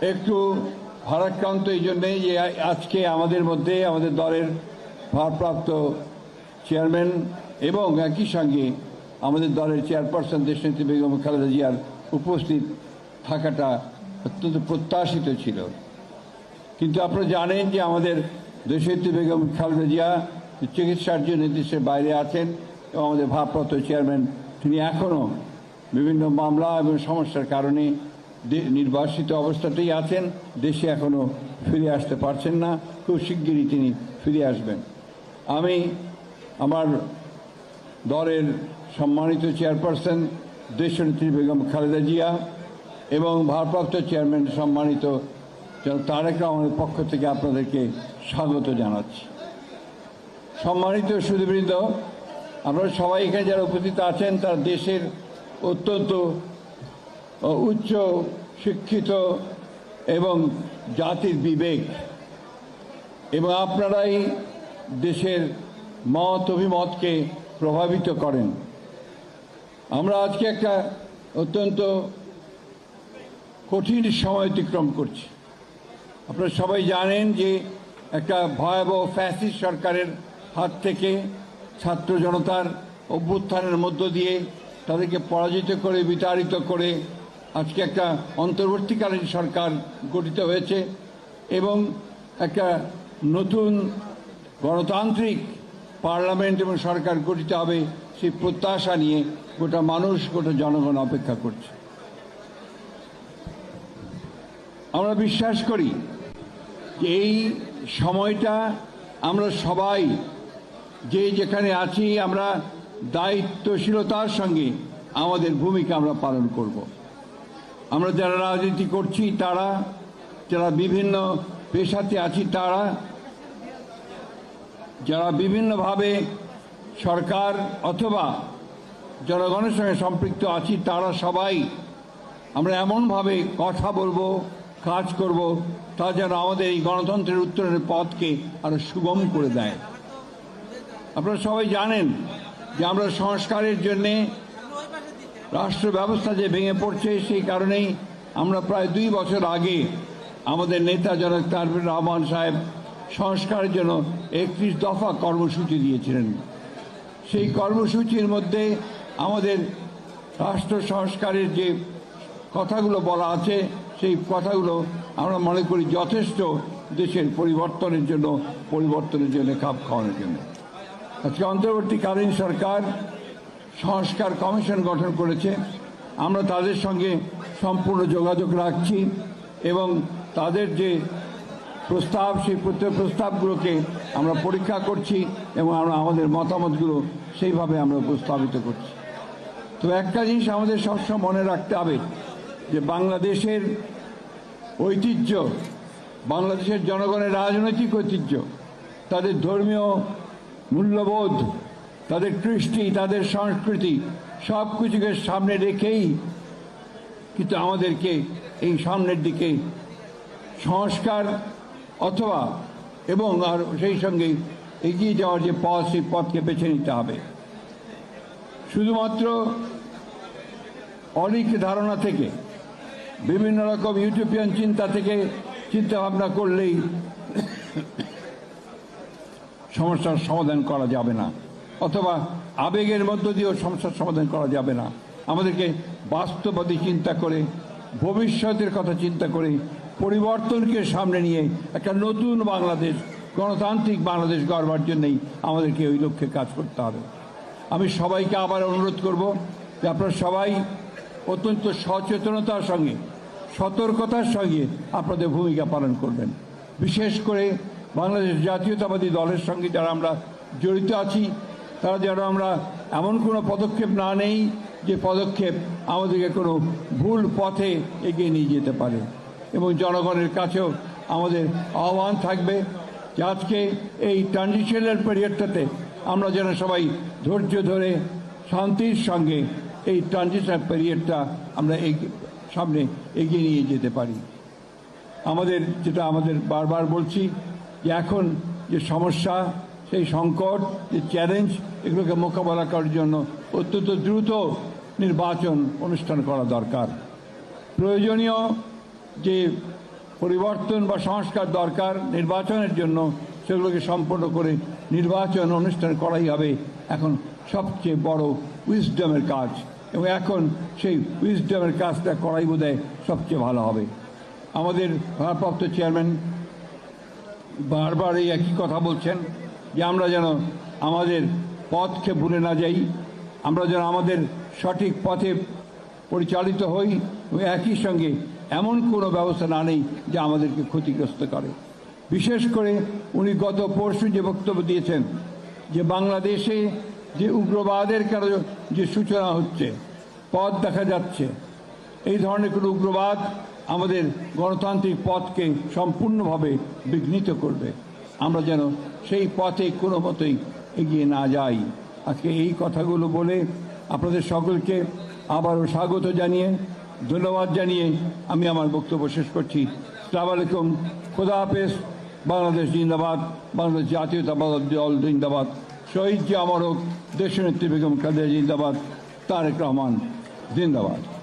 একটু ভারাক্রান্ত এই জন্যেই যে আজকে আমাদের মধ্যে আমাদের দলের ভারপ্রাপ্ত চেয়ারম্যান এবং একই সঙ্গে আমাদের দলের চেয়ারপারসন দেশনেত্রী বেগম খালেদা জিয়ার উপস্থিত থাকাটা অত্যন্ত প্রত্যাশিত ছিল। কিন্তু আপনারা জানেন যে আমাদের দেশনেত্রী বেগম খালেদা জিয়া চিকিৎসার জন্য দেশের বাইরে আছেন এবং আমাদের ভারপ্রাপ্ত চেয়ারম্যান, তিনি এখনও বিভিন্ন মামলা এবং সমস্যার কারণে নির্বাসিত অবস্থাতেই আছেন, দেশে এখনও ফিরে আসতে পারছেন না, খুব শিগগিরই তিনি ফিরে আসবেন। আমি আমার দলের সম্মানিত চেয়ারপারসন দেশনেত্রী বেগম খালেদা জিয়া এবং ভারপ্রাপ্ত চেয়ারম্যান সম্মানিত তারেক রহমানের পক্ষ থেকে আপনাদেরকে স্বাগত জানাচ্ছি। সম্মানিত সুদীবৃন্দ আপনারা সবাই এখানে যারা উপস্থিত আছেন, তারা দেশের অত্যন্ত উচ্চ শিক্ষিত এবং জাতির বিবেক। এবং আপনারাই দেশের মত অভিমতকে প্রভাবিত করেন। আমরা আজকে একটা অত্যন্ত কঠিন সময় অতিক্রম করছি। আপনারা সবাই জানেন যে একটা ভয়াবহ ফ্যাসিস্ট সরকারের হাত থেকে ছাত্র জনতার অভ্যুত্থানের মধ্য দিয়ে তাদেরকে পরাজিত করে, বিতাড়িত করে আজকে একটা অন্তর্বর্তীকালীন সরকার গঠিত হয়েছে এবং একটা নতুন গণতান্ত্রিক পার্লামেন্ট এবং সরকার গঠিত হবে সেই প্রত্যাশা নিয়ে গোটা মানুষ, গোটা জনগণ অপেক্ষা করছে। আমরা বিশ্বাস করি যে এই সময়টা আমরা সবাই যে যেখানে আছি, আমরা দায়িত্বশীলতার সঙ্গে আমাদের ভূমিকা আমরা পালন করব। আমরা যারা রাজনীতি করছি, তারা, যারা বিভিন্ন পেশাতে আছি, তারা, যারা বিভিন্নভাবে সরকার অথবা জনগণের সঙ্গে সম্পৃক্ত আছি, তারা সবাই আমরা এমনভাবে কথা বলব, কাজ করব, তা যেন আমাদের এই গণতন্ত্রের উত্তরণের পথকে আরও সুগম করে দেয়। আপনারা সবাই জানেন যে আমরা সংস্কারের জন্যে রাষ্ট্র ব্যবস্থা যে ভেঙে পড়ছে, সেই কারণেই আমরা প্রায় দুই বছর আগে আমাদের নেতা জনক তারপর রহমান সাহেব সংস্কারের জন্য একত্রিশ দফা কর্মসূচি দিয়েছিলেন। সেই কর্মসূচির মধ্যে আমাদের রাষ্ট্র সংস্কারের যে কথাগুলো বলা আছে, সেই কথাগুলো আমরা মনে করি যথেষ্ট দেশের পরিবর্তনের জন্য পরিবর্তনের জন্য খাপ খাওয়ানোর জন্য। আজকে অন্তর্বর্তীকালীন সরকার সংস্কার কমিশন গঠন করেছে। আমরা তাদের সঙ্গে সম্পূর্ণ যোগাযোগ রাখছি এবং তাদের যে প্রস্তাব, সেই প্রস্তাবগুলোকে আমরা পরীক্ষা করছি এবং আমরা আমাদের মতামতগুলো সেইভাবে আমরা উপস্থাপিত করছি। তো একটা জিনিস আমাদের সবসময় মনে রাখতে হবে, যে বাংলাদেশের ঐতিহ্য, বাংলাদেশের জনগণের রাজনৈতিক ঐতিহ্য, তাদের ধর্মীয় মূল্যবোধ তাদের কৃষ্টি, তাদের সংস্কৃতি সব কিছুকে সামনে রেখেই কিন্তু আমাদেরকে এই সামনের দিকে সংস্কার অথবা এবং আর সেই সঙ্গে এগিয়ে যাওয়ার যে পথ, সেই পথকে বেছে নিতে হবে। শুধুমাত্র অনেক ধারণা থেকে, বিভিন্ন রকম ইউটোপিয়ান চিন্তা থেকে চিন্তা ভাবনা করলেই সমস্যার সমাধান করা যাবে না। অথবা আবেগের মধ্য দিয়েও সমস্যার সমাধান করা যাবে না। আমাদেরকে বাস্তববাদী চিন্তা করে, ভবিষ্যতের কথা চিন্তা করে, পরিবর্তনকে সামনে নিয়ে একটা নতুন বাংলাদেশ, গণতান্ত্রিক বাংলাদেশ গড়বার জন্যই আমাদেরকে ওই লক্ষ্যে কাজ করতে হবে। আমি সবাইকে আবার অনুরোধ করব যে আপনারা সবাই অত্যন্ত সচেতনতার সঙ্গে, সতর্কতার সঙ্গে আপনাদের ভূমিকা পালন করবেন। বিশেষ করে বাংলাদেশ জাতীয়তাবাদী দলের সঙ্গে যারা আমরা জড়িত আছি তারা যেন আমরা এমন কোনো পদক্ষেপ না নেই যে পদক্ষেপ আমাদেরকে কোনো ভুল পথে এগিয়ে নিয়ে যেতে পারে। এবং জনগণের কাছেও আমাদের আহ্বান থাকবে যে আজকে এই ট্রানজিশনাল পিরিয়ডটাতে আমরা যেন সবাই ধৈর্য ধরে শান্তির সঙ্গে এই ট্রানজিশনাল পিরিয়ডটা আমরা সামনে এগিয়ে নিয়ে যেতে পারি। আমাদের যেটা আমাদের বারবার বলছি যে এখন যে সমস্যা সেই সংকট, যে চ্যালেঞ্জ এগুলোকে মোকাবেলা করার জন্য অত্যন্ত দ্রুত নির্বাচন অনুষ্ঠান করা দরকার। প্রয়োজনীয় যে পরিবর্তন বা সংস্কার দরকার নির্বাচনের জন্য, সেগুলোকে সম্পন্ন করে নির্বাচন অনুষ্ঠান করাই হবে এখন সবচেয়ে বড় উইজডমের কাজ। এবং এখন সেই উইজডমের কাজটা করাই বোধ সবচেয়ে ভালো হবে। আমাদের ভারপ্রাপ্ত চেয়ারম্যান বারবার এই একই কথা বলছেন। যে আমরা যেন আমাদের পথকে ভুলে না যাই, আমরা যেন আমাদের সঠিক পথে পরিচালিত হই একই সঙ্গে এমন কোনো ব্যবস্থা না নেই যা আমাদেরকে ক্ষতিগ্রস্ত করে। বিশেষ করে উনি গত পরশু যে বক্তব্য দিয়েছেন যে বাংলাদেশে যে উগ্রবাদের কারণে যে সূচনা হচ্ছে, পথ দেখা যাচ্ছে, এই ধরনের কোনো উগ্রবাদ আমাদের গণতান্ত্রিক পথকে সম্পূর্ণভাবে বিঘ্নিত করবে। আমরা যেন সেই পথে কোনো মতেই এগিয়ে না যাই। আজকে এই কথাগুলো বলে আপনাদের সকলকে আবারও স্বাগত জানিয়ে, ধন্যবাদ জানিয়ে আমি আমার বক্তব্য শেষ করছি। সালাম আলাইকুম। খোদা হাফেজ। বাংলাদেশ জিন্দাবাদ। বাংলাদেশ জাতীয়তাবাদ দল জিন্দাবাদ। শহীদ জি আমরক দেশনেত্রী বেগম খালেদা জিন্দাবাদ। তারেক রহমান জিন্দাবাদ।